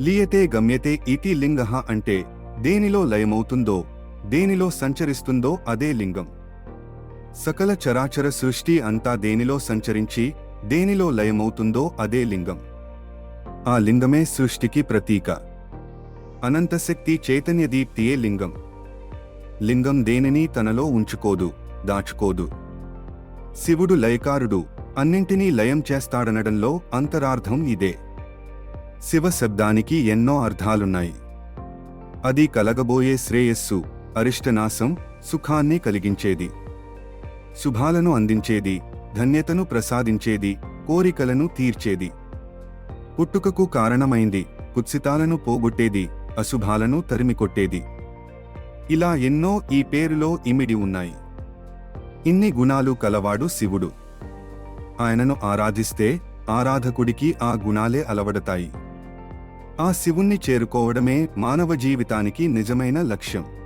లీయతే గమ్యతే ఇతి లింగ అంటే దేనిలో లయమవుతుందో దేనిలో సంచరిస్తుందో అదే లింగం. సకల చరాచర సృష్టి అంతా దేనిలో సంచరించి దేనిలో లయమవుతుందో అదే లింగం. ఆ లింగమే సృష్టికి ప్రతీక. అనంతశక్తి చైతన్య దీప్తియే లింగం. లింగం దేనిని తనలో ఉంచుకోదు దాచుకోదు. శివుడు లయకారుడు అన్నింటినీ లయం చేస్తాడనడంలో అంతరార్థం ఇదే. శివ శబ్దానికి ఎన్నో అర్థాలున్నాయి. అది కలగబోయే శ్రేయస్సు అరిష్టనాశం సుఖాన్ని కలిగించేది. శుభాలను అందించేది ధన్యతను ప్రసాదించేది కోరికలను తీర్చేది. పుట్టుకకు కారణమైంది కుత్సితాలను పోగొట్టేది అశుభాలను తరిమికొట్టేది. ఇలా ఎన్నో ఈ పేరులో ఇమిడి ఉన్నాయి. ఇన్ని గుణాలు కలవాడు శివుడు. ఆయనను ఆరాధిస్తే ఆరాధకుడికి ఆ గుణాలే అలవడతాయి. ఆ శివుణ్ణి చేరుకోవడమే మానవ జీవితానికి నిజమైన లక్ష్యం.